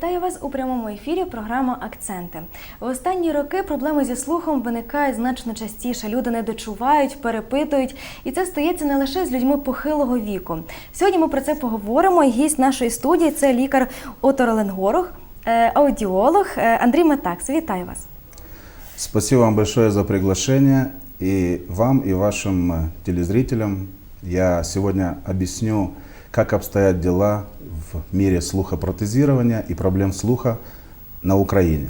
Вітаю вас у прямому ефірі. Програма Акценти. В останні роки проблеми зі слухом виникають значно частіше. Люди не дочувають, перепитують, і це стається не лише з людьми похилого віку. Сьогодні ми про це поговоримо. Гість нашої студії це лікар оторолингорог, е, аудіолог е, Андрій Матакс. Вітаю вас. Спасибо вам большое за приглашение. И вам, и вашим э, телезрителям я сегодня объясню, как обстоят дела в мире слухопротезирования и проблем слуха на Украине.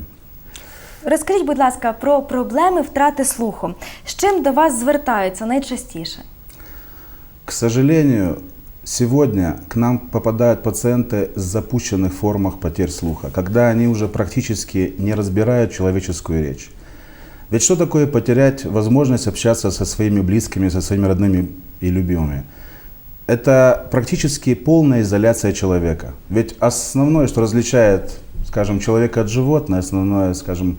Розкажіть, будь ласка, про проблеми втрати слуху. З чим до вас звертаються найчастіше? К сожалению, сегодня к нам попадают пациенты с запущенных формах потерь слуха, когда они уже практически не разбирают человеческую речь. Ведь что такое потерять возможность общаться со своими близкими, со своими родными и любимыми? Это практически полная изоляция человека. Ведь основное, что различает, скажем, человека от животного, основная, скажем,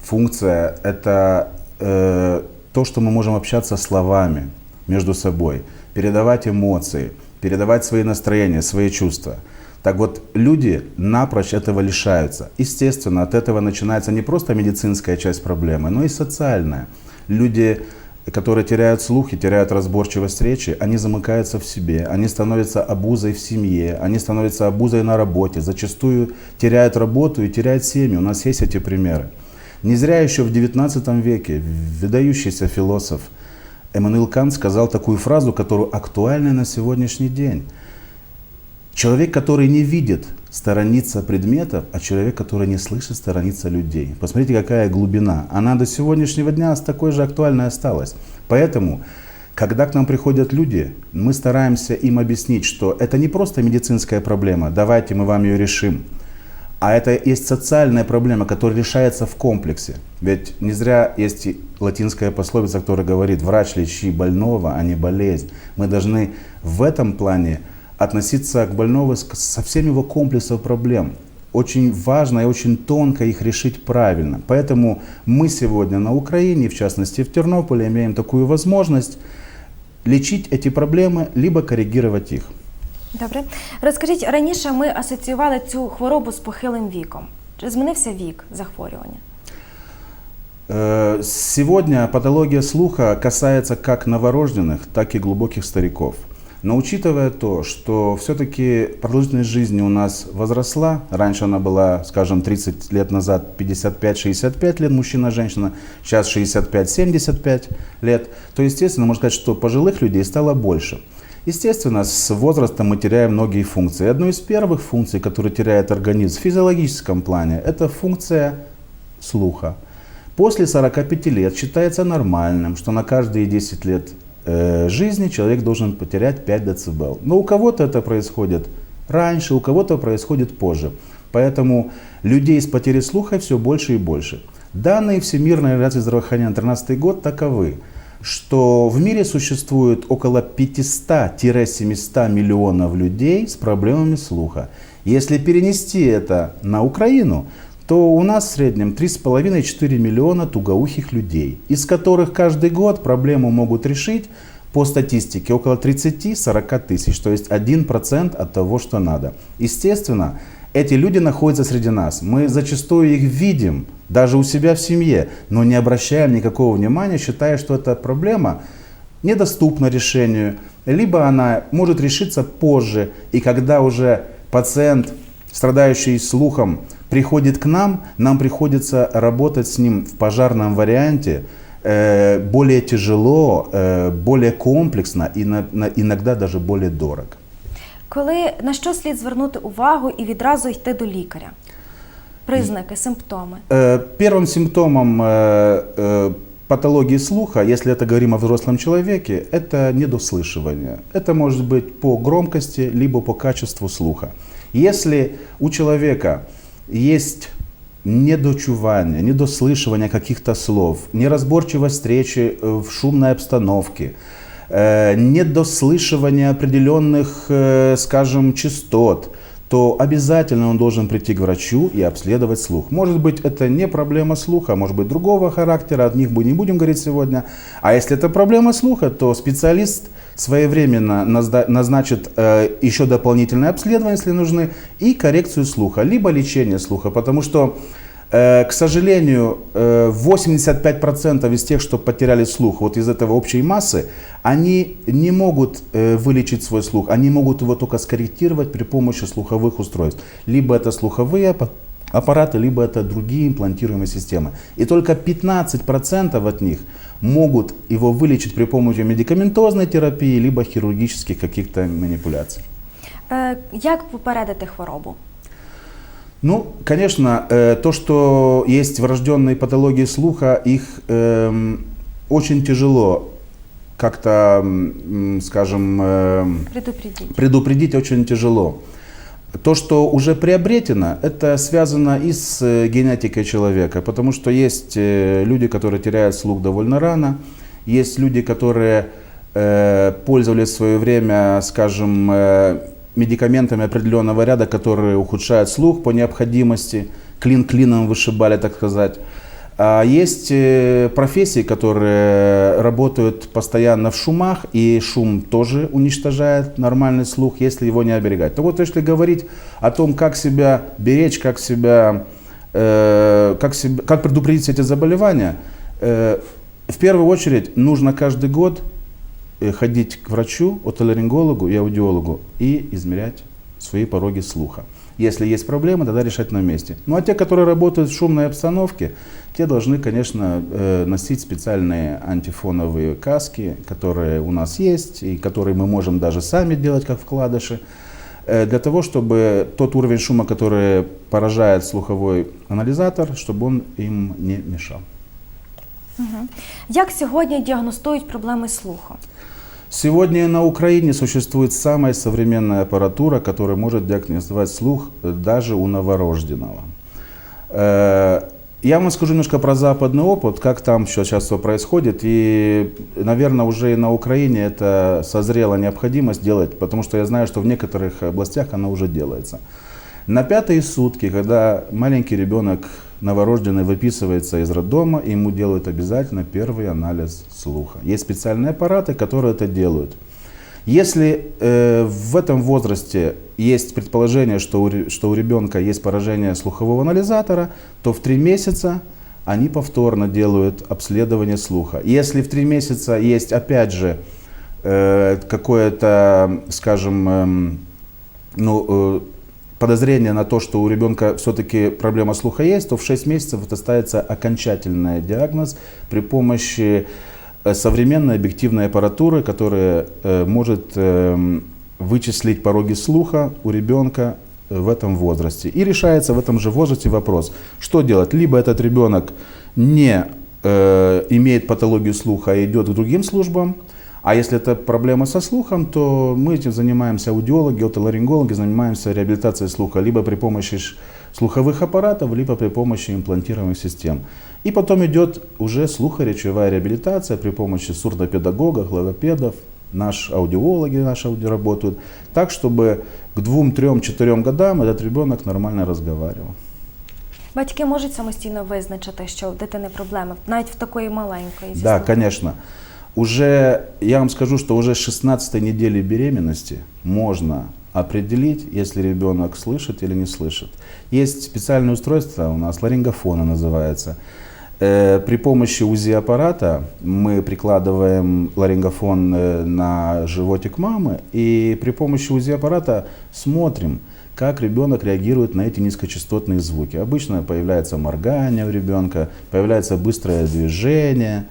функция, это э, то, что мы можем общаться словами между собой, передавать эмоции, передавать свои настроения, свои чувства. Так вот, люди напрочь этого лишаются. Естественно, от этого начинается не просто медицинская часть проблемы, но и социальная. Люди, которые теряют слух и теряют разборчивость речи, они замыкаются в себе, они становятся обузой в семье, они становятся обузой на работе, зачастую теряют работу и теряют семьи. У нас есть эти примеры. Не зря еще в XIX веке выдающийся философ Эммануил Кант сказал такую фразу, которую актуальна на сегодняшний день. Человек, который не видит, сторонится предметов, а человек, который не слышит, сторонится людей. Посмотрите, какая глубина. Она до сегодняшнего дня такой же актуальной осталась. Поэтому, когда к нам приходят люди, мы стараемся им объяснить, что это не просто медицинская проблема, давайте мы вам ее решим. А это есть социальная проблема, которая решается в комплексе. Ведь не зря есть латинская пословица, которая говорит, врач лечи больного, а не болезнь. Мы должны в этом плане относиться к больному с- со всем его комплексом проблем. Очень важно и очень тонко их решить правильно. Поэтому мы сегодня на Украине, в частности в Тернополе, имеем такую возможность лечить эти проблемы, либо коррегировать их. Добре. Розкажіть, раніше ми асоціювали цю хворобу з похилим віком. Чи змінився вік захворювання? Э, Сегодня патология слуха касается как новорожденных, так и глубоких стариков. Но учитывая то, что все-таки продолжительность жизни у нас возросла, раньше она была, скажем, 30 лет назад 55-65 лет мужчина, женщина, сейчас 65-75 лет, то, естественно, можно сказать, что пожилых людей стало больше. Естественно, с возрастом мы теряем многие функции. Одной из первых функций, которую теряет организм в физиологическом плане, это функция слуха. После 45 лет считается нормальным, что на каждые 10 лет жизни человек должен потерять 5 дБ. Но у кого-то это происходит раньше, у кого-то происходит позже. Поэтому людей с потерей слуха все больше и больше. Данные Всемирной организации здравоохранения на 2013 год таковы, что в мире существует около 500-700 миллионов людей с проблемами слуха. Если перенести это на Украину, то у нас в среднем 3,5-4 миллиона тугоухих людей, из которых каждый год проблему могут решить по статистике около 30-40 тысяч, то есть 1% от того, что надо. Естественно, эти люди находятся среди нас. Мы зачастую их видим, даже у себя в семье, но не обращаем никакого внимания, считая, что эта проблема недоступна решению, либо она может решиться позже. И когда уже пациент, страдающий слухом, приходит к нам, нам приходится работать с ним в пожарном варианте, э, более тяжело, э, более комплексно и на- на- иногда даже более дорого. Коли на що слід звернути увагу і відразу йти до лікаря? Признаки, симптоми. Э, Первым симптомом э, э, патологии слуха, если это говорим о взрослом человеке, это недослышивание. Это может быть по громкости, либо по качеству слуха. Если у человека есть недочувание, недослышивание каких-то слов, неразборчивость речи э, в шумной обстановке, э, недослышивание определенных, э, скажем, частот, то обязательно он должен прийти к врачу и обследовать слух. Может быть, это не проблема слуха, может быть, другого характера, от них мы не будем говорить сегодня. А если это проблема слуха, то специалист своевременно назначит э, еще дополнительное обследование, если нужны, и коррекцию слуха, либо лечение слуха, потому что К сожалению, э, 85% из тех, что потеряли слух вот из этой общей массы, они не могут э, вылечить свой слух, они могут его только скорректировать при помощи слуховых устройств. Либо это слуховые аппа- аппараты, либо это другие имплантируемые системы. И только 15% от них могут его вылечить при помощи медикаментозной терапии, либо хирургических каких-то манипуляций. Е, Як попередити хворобу? Ну, конечно, э, то, что есть врожденные патологии слуха, их эм, очень тяжело как-то, скажем, эм, Предупредіть. предупредить очень тяжело. То, что уже приобретено, это связано и с э, генетикой человека, потому что есть э, люди, которые теряют слух довольно рано, есть люди, которые э, пользовались в свое время, скажем, э, медикаментами определенного ряда, которые ухудшают слух по необходимости, клин клином вышибали, так сказать. А есть э, профессии, которые работают постоянно в шумах, и шум тоже уничтожает нормальный слух, если его не оберегать. Так вот, если говорить о том, как себя беречь, как себя, э, как, себя, как предупредить эти заболевания, э, в первую очередь нужно каждый год ходить к врачу, отоларингологу и аудиологу и измерять свои пороги слуха. Если есть проблемы, тогда решать на месте. Ну а те, которые работают в шумной обстановке, те должны, конечно, э, носить специальные антифоновые каски, которые у нас есть и которые мы можем даже сами делать, как вкладыши, э, для того, чтобы тот уровень шума, который поражает слуховой анализатор, чтобы он им не мешал. Мгм. Як сьогодні діагностують проблеми слуху? Сегодня на Украине существует самая современная аппаратура, которая может диагностировать слух э, даже у новорожденного. Э, Я вам скажу немножко про западный опыт, как там сейчас все происходит. И, наверное, уже и на Украине это созрела необходимость делать, потому что я знаю, что в некоторых областях она уже делается. На пятые сутки, когда маленький ребенок новорожденный выписывается из роддома, ему делают обязательно первый анализ слуха. Есть специальные аппараты, которые это делают. Если э, в этом возрасте есть предположение, что у, что у ребенка есть поражение слухового анализатора, то в три месяца они повторно делают обследование слуха. Если в три месяца есть опять же э, какое-то, скажем, эм, ну, э, подозрение на то, что у ребенка все-таки проблема слуха есть, то в 6 месяцев это ставится окончательный диагноз при помощи э, современной объективной аппаратуры, которая э, может эм, вычислить пороги слуха у ребенка э, в этом возрасте. И решается в этом же возрасте вопрос, что делать. Либо этот ребенок не имеет патологию слуха и идет к другим службам, а если это проблема со слухом, то мы этим занимаемся аудиологи, отоларингологи, занимаемся реабилитацией слуха либо при помощи ш- слуховых аппаратов, либо при помощи имплантируемых систем. И потом идет уже слухоречевая реабилитация при помощи сурдопедагогов, логопедов, наши аудиологи наши ауди- работают, так, чтобы к двум, трем, четырем годам этот ребенок нормально разговаривал. Батьки можуть самостійно визначити, що в дитини проблеми, навіть в такої маленької. зі Да, слухом. Уже, я вам скажу, что уже с 16 недели беременности можно определить, если ребенок слышит или не слышит. Есть специальное устройство, у нас ларингофона называется. Э, При помощи УЗИ-аппарата мы прикладываем ларингофон э, на животик мамы и при помощи УЗИ-аппарата смотрим, как ребенок реагирует на эти низкочастотные звуки. Обычно появляется моргание у ребенка, появляется быстрое движение.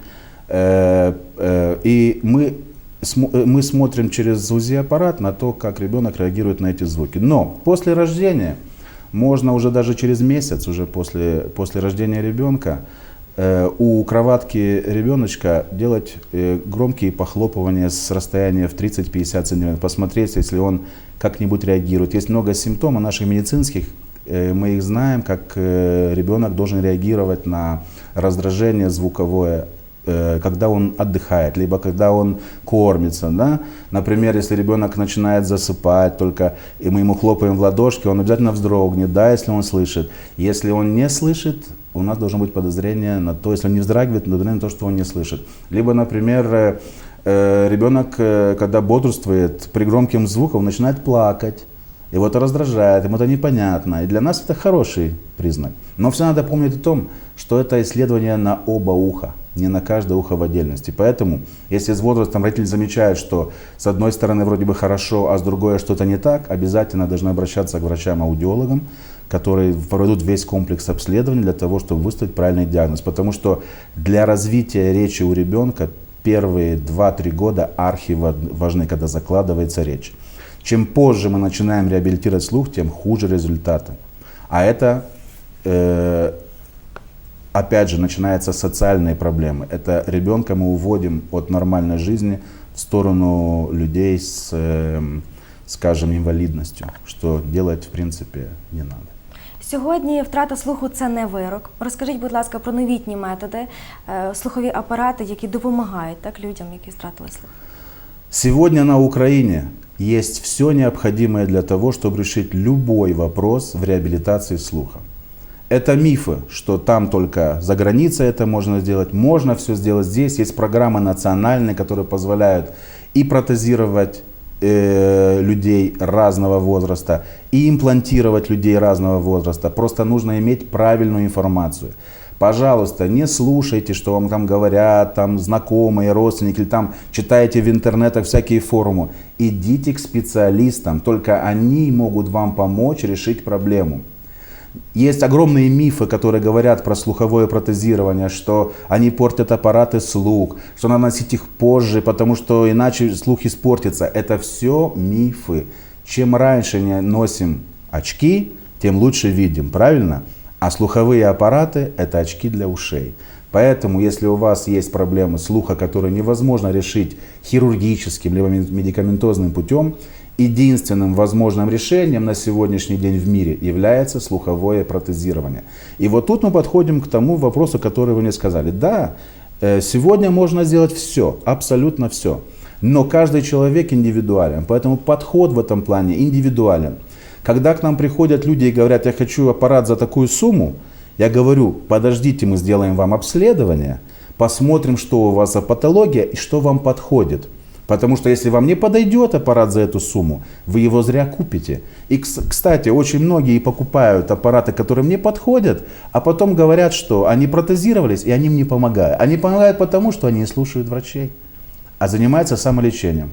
Э, э, И мы, э, мы смотрим через УЗИ-аппарат на то, как ребенок реагирует на эти звуки. Но после рождения, можно уже даже через месяц, уже после, после рождения ребенка, у кроватки ребеночка делать громкие похлопывания с расстояния в 30-50 сантиметров, посмотреть, если он как-нибудь реагирует. Есть много симптомов наших медицинских, мы их знаем, как ребенок должен реагировать на раздражение звуковое когда он отдыхает, либо когда он кормится. Да? Например, если ребенок начинает засыпать только, и мы ему хлопаем в ладошки, он обязательно вздрогнет, да, если он слышит. Если он не слышит, у нас должно быть подозрение на то, если он не вздрагивает, подозрение на то, что он не слышит. Либо, например, э, э, ребенок, э, когда бодрствует при громким звуком, начинает плакать. Его это раздражает, ему это непонятно. И для нас это хороший признак. Но все надо помнить о том, что это исследование на оба уха, не на каждое ухо в отдельности. Поэтому, если с возрастом родители замечают, что с одной стороны вроде бы хорошо, а с другой что-то не так, обязательно должны обращаться к врачам-аудиологам, которые проведут весь комплекс обследований для того, чтобы выставить правильный диагноз. Потому что для развития речи у ребенка первые 2-3 года архи важны, когда закладывается речь. Чем позже мы начинаем реабилитировать слух, тем хуже результаты. А это, э, опять же, начинаются социальные проблемы. Это ребенка мы уводим от нормальной жизни в сторону людей с, э, скажем, инвалидностью, что делать, в принципе, не надо. Сьогодні втрата слуху це не вирок. Розкажіть, будь ласка, про новітні методи, е, слухові апарати, які допомагають так людям, які втратили слух. Сегодня на Украине есть все необходимое для того, чтобы решить любой вопрос в реабилитации слуха. Это мифы, что там только за границей это можно сделать. Можно все сделать здесь. Есть программы национальные, которые позволяют и протезировать э, людей разного возраста, и имплантировать людей разного возраста. Просто нужно иметь правильную информацию. Пожалуйста, не слушайте, что вам там говорят, там знакомые, родственники, или там читаете в интернетах всякие форумы. Идите к специалистам, только они могут вам помочь решить проблему. Есть огромные мифы, которые говорят про слуховое протезирование, что они портят аппараты слух, что надо носить их позже, потому что иначе слух испортится. Это все мифы. Чем раньше не носим очки, тем лучше видим, правильно? А слуховые аппараты – это очки для ушей. Поэтому, если у вас есть проблемы слуха, которые невозможно решить хирургическим либо медикаментозным путем, единственным возможным решением на сегодняшний день в мире является слуховое протезирование. И вот тут мы подходим к тому вопросу, который вы мне сказали. Да, э, сегодня можно сделать все, абсолютно все. Но каждый человек индивидуален, поэтому подход в этом плане индивидуален. Когда к нам приходят люди и говорят, я хочу аппарат за такую сумму, я говорю, подождите, мы сделаем вам обследование, посмотрим, что у вас за патология и что вам подходит. Потому что если вам не подойдет аппарат за эту сумму, вы его зря купите. И, кстати, очень многие покупают аппараты, которые мне подходят, а потом говорят, что они протезировались и они им не помогают. Они помогают потому, что они не слушают врачей, а занимаются самолечением.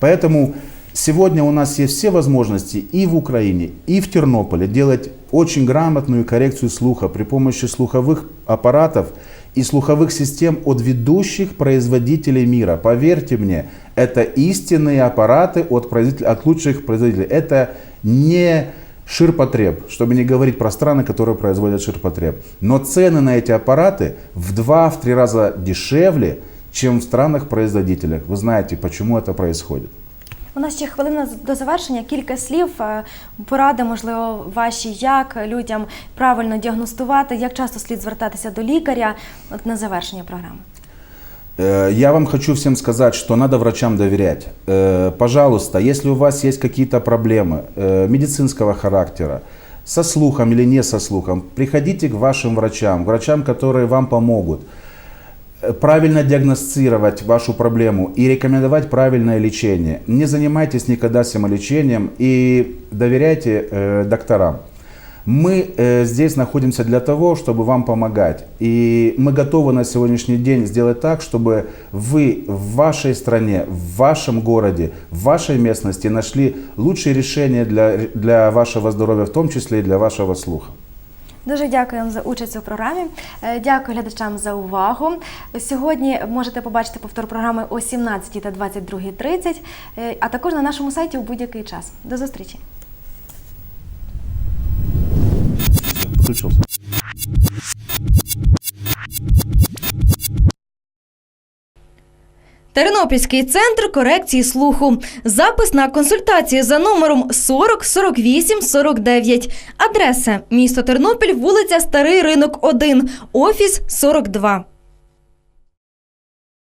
Поэтому Сегодня у нас есть все возможности и в Украине, и в Тернополе делать очень грамотную коррекцию слуха при помощи слуховых аппаратов и слуховых систем от ведущих производителей мира. Поверьте мне, это истинные аппараты от, производителей, от лучших производителей. Это не ширпотреб, чтобы не говорить про страны, которые производят ширпотреб. Но цены на эти аппараты в 2-3 раза дешевле, чем в странах-производителях. Вы знаете, почему это происходит. У нас ще хвилина до завершення. Кілька слів, е, поради, можливо, ваші, як людям правильно діагностувати, як часто слід звертатися до лікаря от на завершення програми. Э, я вам хочу всем сказать, что надо врачам доверять. Э, пожалуйста, если у вас есть какие-то проблемы э, медицинского характера, со слухом или не со слухом, приходите к вашим врачам, врачам, которые вам помогут Правильно диагностировать вашу проблему и рекомендовать правильное лечение. Не занимайтесь никогда самолечением и доверяйте э, докторам. Мы э, здесь находимся для того, чтобы вам помогать. И мы готовы на сегодняшний день сделать так, чтобы вы в вашей стране, в вашем городе, в вашей местности нашли лучшие решения для, для вашего здоровья, в том числе и для вашего слуха. Дуже дякую вам за участь у програмі. Е, дякую глядачам за увагу. Сьогодні можете побачити повтор програми о 17 та 22.30, е, а також на нашому сайті у будь-який час. До зустрічі. Включился. Тернопільський центр корекції слуху. Запис на консультації за номером 40 48 49. Адреса місто Тернопіль, вулиця Старий Ринок 1, офіс 42.